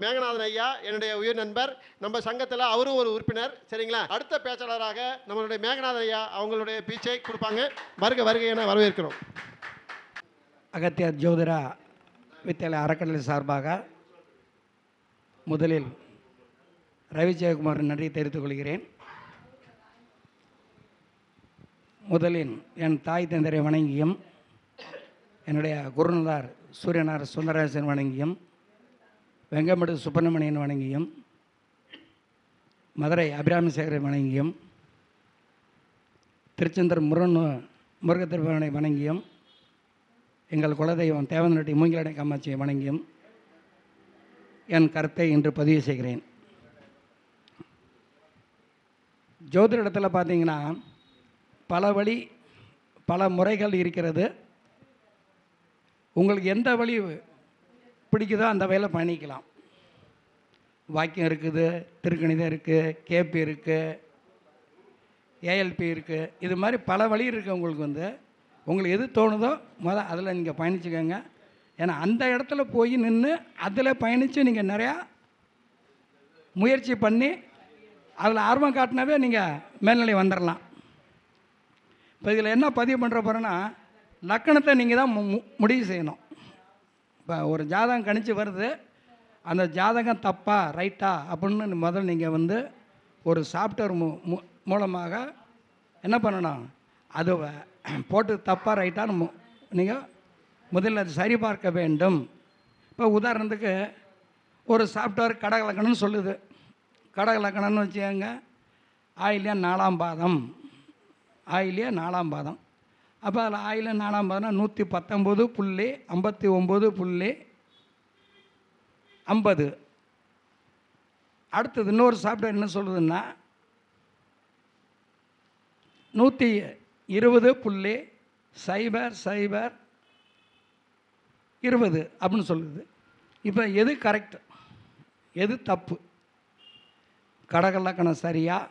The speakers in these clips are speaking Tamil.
மேகநாதன் ஐயா என்னுடைய உயிர் நண்பர். நம்ம சங்கத்தில் அவரும் ஒரு உறுப்பினர். சரிங்களா? அடுத்த பேச்சாளராக நம்மளுடைய மேகநாதன் ஐயா அவங்களுடைய பீச்சை கொடுப்பாங்க. வருக வருகை என வரவேற்கிறோம். அகத்தியர் ஜோதிரா வித்யாலய அறக்கட்டளை சார்பாக முதலில் ரவி ஜெயக்குமார் நன்றி தெரிவித்துக் கொள்கிறேன். முதலில் என் தாய் தந்தரை வணங்கியும் என்னுடைய குருநாதார் சூரியனார் சுந்தரராஜன் வணங்கியும் வெங்கமடு சுப்பிரமணியன் வணங்கியும் மதுரை அபிராமிசேகரை வணங்கியும் திருச்செந்தர் முருகன் முருகத்திருப்பவனை வணங்கியும் எங்கள் குலதெய்வம் தேவநட்டி மூங்கிலடை காமாட்சியை வணங்கியும் என் கருத்தை இன்று பதிவு செய்கிறேன். ஜோதிடத்தில் பார்த்தீங்கன்னா பல வழி பல முறைகள் இருக்கிறது. உங்களுக்கு எந்த வழி பிடிக்குதோ அந்த வகையில் பண்ணிக்கலாம். வாக்கியம் இருக்குது திருக்கணிதம் இருக்குது கேபி இருக்குது ஏஎல்பி இருக்குது இது மாதிரி பல வழி இருக்குது உங்களுக்கு வந்து. உங்களுக்கு எது தோணுதோ முதல் அதில் நீங்கள் பயணிச்சுக்கோங்க. ஏன்னா அந்த இடத்துல போய் நின்று அதில் பயணித்து நீங்கள் நிறையா முயற்சி பண்ணி அதில் ஆர்வம் காட்டினாவே நீங்கள் மேல்நிலை வந்துடலாம் இப்போ இதில் என்ன பதிவு பண்ணுற போகிறேன்னா லக்கணத்தை நீங்கள் தான் மு- மு- முடிவு செய்யணும். இப்போ ஒரு ஜாதகம் கணிச்சு வருது. அந்த ஜாதகம் தப்பா ரைட்டா அப்படின்னு முதல்ல நீங்கள் வந்து ஒரு சாஃப்ட்வேர் மூ மூலமாக என்ன பண்ணணும்? அது வ- போட்டு தப்பாக ரைட்டான்னு நீங்கள் முதல்ல அது சரிபார்க்க வேண்டும். இப்போ உதாரணத்துக்கு ஒரு சாஃப்ட்வேர் கடகலக்கணம்னு சொல்லுது. கடகலக்கணம்னு வச்சுக்கோங்க. ஆயிலியா நாலாம் பாதம். ஆயிலியா நாலாம் பாதம். அப்போ அதில் ஆயில் நாலாம் பார்த்தோன்னா நூற்றி பத்தொம்போது புள்ளி ஐம்பத்தி ஒம்பது புள்ளி ஐம்பது. அடுத்தது இன்னொரு சாஃப்ட்வேர் என்ன சொல்கிறதுன்னா நூற்றி இருபது புள்ளி சைபர் சைபர் இருபது அப்படின்னு சொல்லுது. இப்போ எது கரெக்ட் எது தப்பு? கடக லக்கணம் சரியா?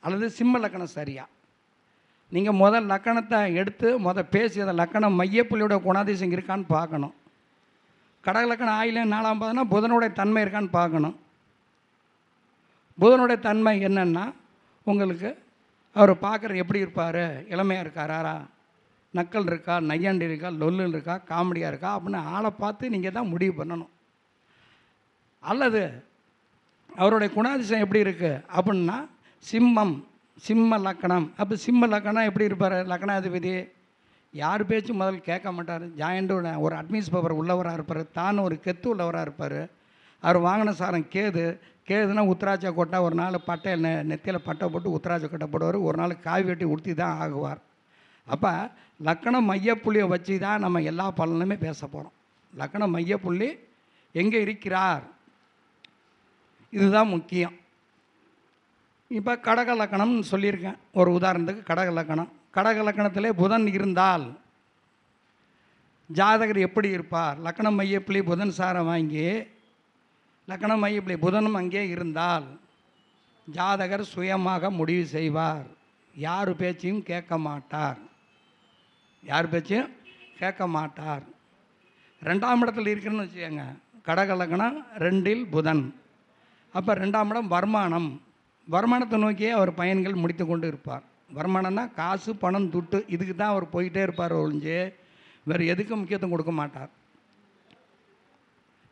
அல்லது சிம்ம லக்கணம் சரியா? நீங்கள் முதல் லக்கணத்தை எடுத்து முதல் பேசி அந்த லக்கணம் மையப்புள்ளியோட குணாதிசயம் இருக்கான்னு பார்க்கணும். கடக லக்கணம் ஆயில நாலாம் பாதம்னா புதனுடைய தன்மை இருக்கான்னு பார்க்கணும். புதனுடைய தன்மை என்னென்னா உங்களுக்கு அவர் பார்க்குற எப்படி இருப்பார்? இளமையாக இருக்காரா? நக்கல் இருக்கா? நையாண்டி இருக்கா? லொல்லு இருக்கா? காமெடியாக இருக்கா? அப்படின்னு ஆளை பார்த்து நீங்கள் தான் முடிவு பண்ணணும். அல்லது அவருடைய குணாதிசயம் எப்படி இருக்குது அப்படின்னா சிம்மம். சிம்ம லக்கணம். அப்போ சிம்ம லக்கணம் எப்படி இருப்பார்? லக்கணாதிபதி. யார் பேச்சும் முதல்ல கேட்க மாட்டார். ஜாயிண்ட் ஒரு அட்மிஸ் பவர் உள்ளவராக இருப்பார். தான் ஒரு கெத்து உள்ளவராக இருப்பார். அவர் வாங்கின சாரம் கேது. கேதுனா உத்தராட்ச கொட்டை ஒரு நாள் பட்டை நெ நெத்தியில் பட்டை போட்டு உத்தராட்ச கொட்டை போடுவார். ஒரு நாள் காவி வெட்டி உடுத்தி தான் ஆகுவார். அப்போ லக்கணம் மையப்புள்ளியை வச்சு தான் நம்ம எல்லா பலனுமே பேச போகிறோம் லக்கணம் மையப்புள்ளி எங்கே இருக்கிறார்? இதுதான் முக்கியம். இப்போ கடக லக்கணம்னு சொல்லியிருக்கேன். ஒரு உதாரணத்துக்கு கடக லக்கணம் கடக லக்கணத்திலே புதன் இருந்தால் ஜாதகர் எப்படி இருப்பார்? லக்கணம் மையப்பிள்ளை புதன் சாரம் வாங்கி லக்கணம் மையப்பிள்ளை புதனும் அங்கே இருந்தால் ஜாதகர் சுயமாக முடிவு செய்வார். யார் பேச்சையும் கேட்க மாட்டார். யார் பேச்சையும் கேட்க மாட்டார். ரெண்டாம் இடத்துல இருக்குன்னு வச்சுக்கோங்க. கடக லக்கணம் ரெண்டில் புதன். அப்போ ரெண்டாம் இடம் வருமானம். வருமானத்தை நோக்கியே அவர் பயன்கள் முடித்து கொண்டு இருப்பார். வருமானம்னா காசு பணம் துட்டு இதுக்கு தான் அவர் போயிட்டே இருப்பார் ஒழிஞ்சு வேறு எதுக்கும் முக்கியத்துவம் கொடுக்க மாட்டார்.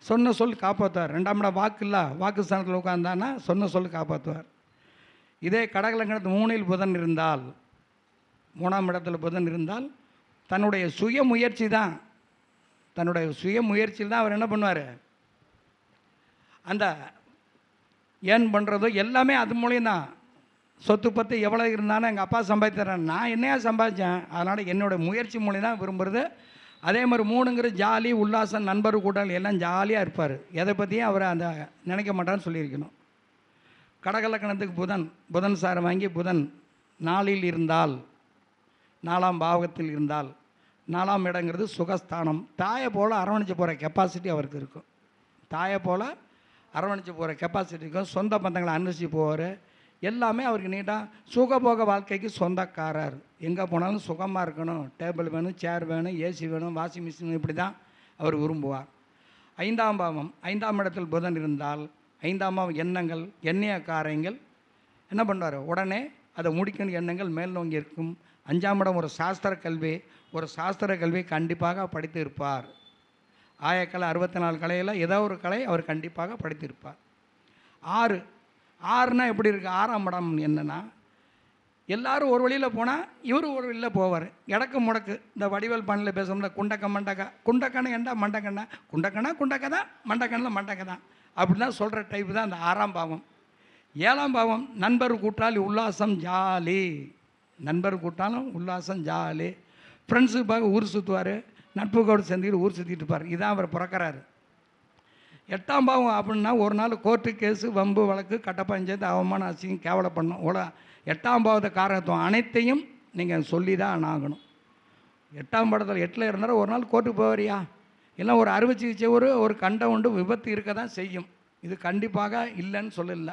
சொன்ன சொல் காப்பாற்றுவார் ரெண்டாம் இடம் வாக்கு இல்லை வாக்கு ஸ்தானத்தில் உட்காந்தான்னா சொன்ன சொல் காப்பாற்றுவார் இதே கடகலங்கணத்து மூணில் புதன் இருந்தால் மூணாம் இடத்துல புதன் இருந்தால் தன்னுடைய சுய முயற்சி தான். தன்னுடைய சுய முயற்சியில் தான் அவர் என்ன பண்ணுவார்? அந்த ஏன் பண்ணுறதோ எல்லாமே அது மூலியம் தான் சொத்து பத்து எவ்வளோ இருந்தாலும் எங்கள் அப்பா சம்பாதித்தரேன் நான் என்னையா சம்பாதிச்சேன்? அதனால் என்னோட முயற்சி மூலியம் தான் விரும்புகிறது அதே மாதிரி மூணுங்கிற ஜாலி உல்லாசம் நண்பர் கூட்டங்கள் எல்லாம் ஜாலியாக இருப்பார். எதை பற்றியும் அவர் அந்த நினைக்க மாட்டான்னு சொல்லியிருக்கணும். கடகலக்கணத்துக்கு புதன். புதன் சாரை வாங்கி புதன் நாளில் இருந்தால் நாலாம் பாவகத்தில் இருந்தால் நாலாம் இடங்கிறது சுகஸ்தானம். தாயை போல் அரவணைச்சு போகிற கெப்பாசிட்டி அவருக்கு இருக்கும். தாயை போல் அரவணைச்சு போகிற கெப்பாசிட்டிக்கும் சொந்த பந்தங்களை அனுசரித்து போவார். எல்லாமே அவருக்கு நீட்டாக சுகபோக வாழ்க்கைக்கு சொந்தக்காரர். எங்கே போனாலும் சுகமாக இருக்கணும். டேபிள் வேணும் சேர் வேணும் ஏசி வேணும் வாஷிங் மிஷின் இப்படி தான் அவர் விரும்புவார். ஐந்தாம் பாவம் ஐந்தாம் இடத்தில் புதன் இருந்தால் ஐந்தாம் பாவம் எண்ணங்கள் எண்ணெய காரியங்கள் என்ன பண்ணுவார்? உடனே அதை முடிக்கணும் எண்ணங்கள் மேல் நோங்கி இருக்கும். அஞ்சாம் இடம் ஒரு சாஸ்திர கல்வி. ஒரு சாஸ்திர கல்வி கண்டிப்பாக படித்து இருப்பார் ஆயக்கலை அறுபத்தி நாலு கலையில் ஏதோ ஒரு கலை அவர் கண்டிப்பாக படித்திருப்பார். ஆறு. ஆறுனா எப்படி இருக்குது ஆறாம் இடம் என்னென்னா எல்லாரும் ஒரு வழியில் போனால் இவர் ஒரு வழியில் போவார். இடக்கு முடக்கு. இந்த வடிவேல் பண்ணில் பேசுகிறோம்ல குண்டக்க மண்டக்க. குண்டக்கண்ணு ஏண்டா மண்டக்கண்ணா குண்டக்கண்ணா குண்டக்க தான் மண்டக்கண்ணில் மண்டக்க தான். அப்படி தான் சொல்கிற டைப் தான் அந்த ஆறாம் பாவம். ஏழாம் பாவம் நண்பர் கூட்டாளி உல்லாசம் ஜாலி. நண்பர் கூட்டாலும் உல்லாசம் ஜாலி. ஃப்ரெண்ட்ஸுக்கு பார்க்க ஊர் சுற்றுவார் நட்புக்கோடு சேர்ந்துக்கிட்டு ஊர் சுற்றிட்டு இருப்பார். இதான் அவர் பிறக்கிறாரு. எட்டாம் பாவம் அப்படின்னா ஒரு நாள் கோர்ட்டு கேஸு வம்பு வழக்கு கட்ட பஞ்சாயத்து அவமான அசிங்கம் கேவலம் பண்ணும் உல எட்டாம் பாவத்தை காரகத்துவம் அனைத்தையும் நீங்கள் சொல்லி தான் ஆகணும். எட்டாம் படத்தில் எட்டில் இருந்தாலும் ஒரு நாள் கோர்ட்டுக்கு போவாரியா? இல்லை ஒரு அறுவை சிகிச்சை ஒரு ஒரு கண்டம் உண்டு விபத்து இருக்க தான் செய்யும். இது கண்டிப்பாக இல்லைன்னு சொல்லல.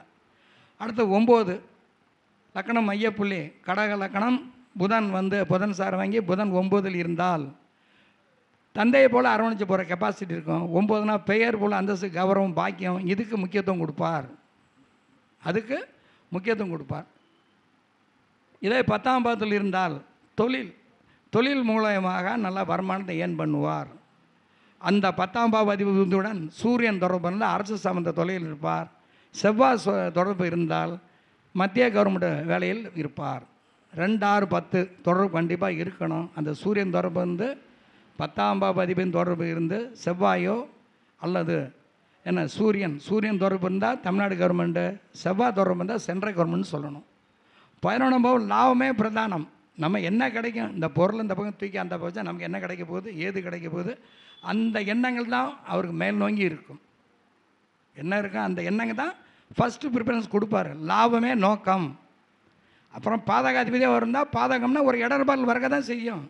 அடுத்து ஒம்பது லக்கணம் மையப்புள்ளி கடக லக்கணம் புதன் வந்து புதன் சார் வாங்கி புதன் ஒம்பதில் இருந்தால் தந்தையை போல் அரவணைச்சு போகிற கெப்பாசிட்டி இருக்கும். ஒம்பதுனா பெயர் போல் அந்தஸ்து கௌரவம் பாக்கியம் இதுக்கு முக்கியத்துவம் கொடுப்பார். அதுக்கு முக்கியத்துவம் கொடுப்பார். இதே பத்தாம் பாதத்தில் இருந்தால் தொழில் தொழில் மூலயமாக நல்ல வருமானத்தை ஏன் பண்ணுவார். அந்த பத்தாம் பாவ அதிபதியுடன் சூரியன் தொடர்பு இருந்தால் அரசு சம்மந்த தொழில் இருப்பார். செவ்வாய் சொ- தொடர்பு இருந்தால் மத்திய கவர்மெண்ட் வேலையில் இருப்பார். ரெண்டு ஆறு பத்து தொடர்பு கண்டிப்பாக இருக்கணும். அந்த சூரியன் தொடர்பு வந்து பத்தாம் பாவ தொடர்பு இருந்து செவ்வாயோ அல்லது என்ன சூரியன் சூரியன் தொடர்பு இருந்தால் தமிழ்நாடு கவர்மெண்ட்டு செவ்வாய் தொடர்பு இருந்தால் சென்ட்ரல் கவர்மெண்ட் சொல்லணும். பதினொன்றாம் பாவம் லாபமே பிரதானம். நம்ம என்ன கிடைக்கும்? இந்த பொருள் இந்த பக்கம் தூக்கி அந்த பக்கம் நமக்கு என்ன கிடைக்க போகுது? ஏது கிடைக்க போகுது? அந்த எண்ணங்கள் தான் அவருக்கு மேல் நோங்கி இருக்கும். என்ன இருக்கும் அந்த எண்ணங்கள் தான் ஃபஸ்ட்டு ப்ரிஃபரன்ஸ் கொடுப்பாரு. லாபமே நோக்கம். அப்புறம் பாதகாதிபதியாக இருந்தால் பாதகம்னா ஒரு இடர்பால் வரக தான் செய்யும்.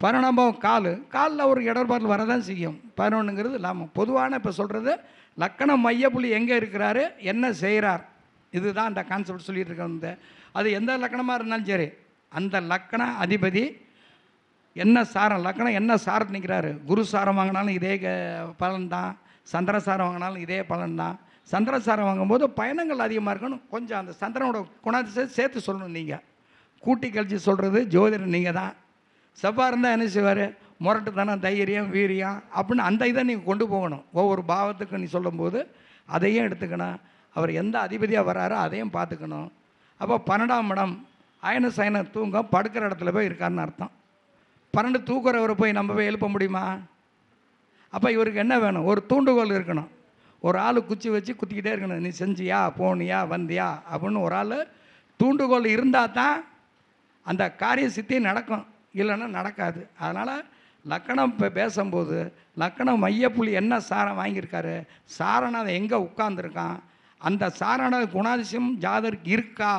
பதினொன்றாம் கால். காலில் ஒரு இடர்பால் வரதான் செய்யும். பதினொன்றுங்கிறது லாபம். பொதுவான இப்போ சொல்கிறது லக்கணம் மையப்புள்ளி எங்கே இருக்கிறாரு என்ன செய்கிறார் இதுதான் அந்த கான்செப்ட் சொல்லிட்டு இருக்க அது எந்த லக்கணமாக இருந்தாலும் சரி அந்த லக்கண அதிபதி என்ன சாரம் லக்கணம் என்ன சாரம் நிற்கிறாரு குரு சாரம் வாங்கினாலும் இதே பலன் தான் சந்திர சாரம் வாங்கினாலும் இதே பலன் தான் சந்திர சாரம் வாங்கும்போது பயணங்கள் அதிகமாக இருக்கணும். கொஞ்சம் அந்த சந்திரனோட குணத்தை சேர்த்து சொல்லணும் நீங்கள் கூட்டி கழிச்சு சொல்கிறது ஜோதிடர் நீங்கள் தான் செவ்வாய் இருந்தால் என்ன செய்வார்? முரட்டுத்தனம் தைரியம் வீரியம் அப்படின்னு அந்த இதை நீங்கள் கொண்டு போகணும். ஒவ்வொரு பாவத்துக்கும் நீ சொல்லும்போது அதையும் எடுத்துக்கணும். அவர் எந்த அதிபதியாக வராரோ அதையும் பார்த்துக்கணும். அப்போ பன்னெண்டாம் இடம் அயன சயன தூங்கம் படுக்கிற இடத்துல போய் இருக்காருன்னு அர்த்தம். பன்னெண்டு தூக்குறவரை போய் நம்ம போய் எழுப்ப முடியுமா? அப்போ இவருக்கு என்ன வேணும்? ஒரு தூண்டுகோல் இருக்கணும். ஒரு ஆள் குச்சி வச்சு குத்திக்கிட்டே இருக்கணும். நீ செஞ்சியா போனியா வந்தியா அப்படின்னு ஒரு ஆள் தூண்டுகோல் இருந்தால் தான் அந்த காரிய சித்தி நடக்கும். இல்லைன்னா நடக்காது. அதனால் லக்கணம் இப்போ பேசும்போது லக்கணம் மையப்புள்ளி என்ன சாரம் வாங்கியிருக்காரு? சாரணதை எங்கே உட்காந்துருக்கான் அந்த சாரண குணாதிசயம் ஜாதருக்கு இருக்கா?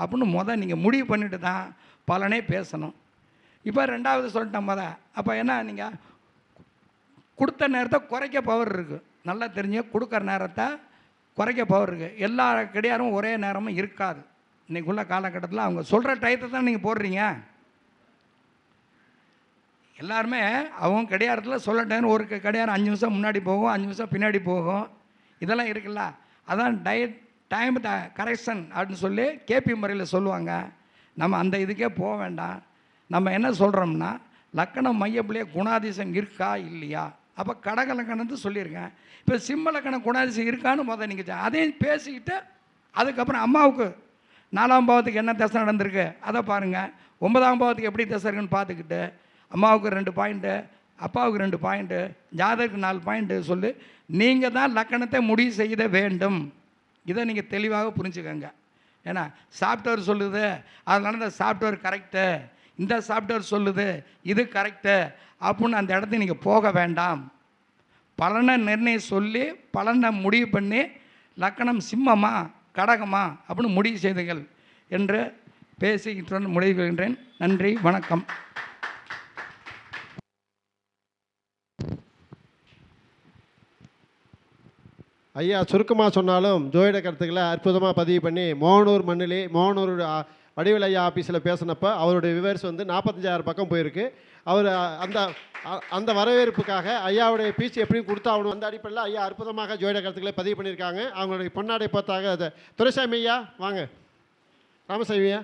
அப்படின்னு முத நீங்கள் முடிவு பண்ணிட்டு தான் பலனே பேசணும். இப்போ ரெண்டாவது சொல்லிட்டேன் முத. அப்போ என்ன நீங்கள் கொடுத்த நேரத்தை குறைக்க பவர் இருக்குது நல்லா தெரிஞ்சு கொடுக்குற நேரத்தை குறைக்க பவர் இருக்குது எல்லா கிடையாரும் ஒரே நேரமும் இருக்காது. இன்றைக்குள்ள காலகட்டத்தில் அவங்க சொல்கிற டயத்தை தான் நீங்கள் போடுறீங்க. எல்லாருமே அவங்க கடிகாரத்தில் சொல்ல டைம் ஒரு க- அஞ்சு நிமிஷம் முன்னாடி போகும் அஞ்சு நிமிஷம் பின்னாடி போகும். இதெல்லாம் இருக்குல்ல. அதான் டயட் டைம் த கரெக்ஷன் அப்படின்னு சொல்லி கேபி முறையில் சொல்லுவாங்க. நம்ம அந்த இதுக்கே போக வேண்டாம். நம்ம என்ன சொல்கிறோம்னா லக்கணம் மையப்புள்ளியே குணாதிசம் இருக்கா இல்லையா? அப்போ கடக லக்கணத்து சொல்லியிருக்கேன். இப்போ சிம்ம லக்கணம் குணாதிசம் இருக்கான்னு முதல் நீங்கள் அதையும் பேசிக்கிட்டு அதுக்கப்புறம் அம்மாவுக்கு நாலாம் பாவத்துக்கு என்ன தசை நடந்திருக்கு அதை பாருங்கள் ஒன்பதாம் பாவத்துக்கு எப்படி தசை இருக்குன்னு பார்த்துக்கிட்டு அம்மாவுக்கு ரெண்டு பாயிண்ட்டு அப்பாவுக்கு ரெண்டு பாயிண்ட்டு ஜாதகருக்கு நாலு பாயிண்ட்டு சொல்லி. நீங்கள் தான் லக்கணத்தை முடிவு செய்த வேண்டும். இதை நீங்கள் தெளிவாக புரிஞ்சுக்கங்க. ஏன்னா சாஃப்ட்வேர் சொல்லுது அதனால இந்த சாஃப்ட்வேர் கரெக்டு இந்த சாஃப்ட்வேர் சொல்லுது இது கரெக்டு அப்படின்னு அந்த இடத்துக்கு நீங்கள் போக வேண்டாம். பலனை நிர்ணயம் சொல்லி பலனை முடிவு பண்ணி லக்கணம் சிம்மமா கடகமா அப்படின்னு முடிவு செய்துங்கள் என்று பேசிக்கிட்டு முடிவு கொள்கின்றேன் நன்றி வணக்கம். ஐயா சுருக்கமாக சொன்னாலும் ஜோயிட கருத்துக்களை அற்புதமாக பதிவு பண்ணி மோகனூர் மண்ணிலே மோகனூர் வடிவில் ஐயா ஆஃபீஸில் பேசினப்போ அவருடைய விவர்ஸ் வந்து நாற்பத்தஞ்சாயிரம் பக்கம் போயிருக்கு. அவர் அந்த அ- அந்த வரவேற்புக்காக ஐயாவுடைய பீச் எப்படியும் கொடுத்தாகணும். அந்த அடிப்படையில் ஐயா அற்புதமாக ஜோயிட கருத்துக்களை பதிவு பண்ணியிருக்காங்க. அவங்களுடைய பொன்னாடை பார்த்தாக அதை துரைசாமி ஐயா வாங்க. ராமசாமி ஐயா.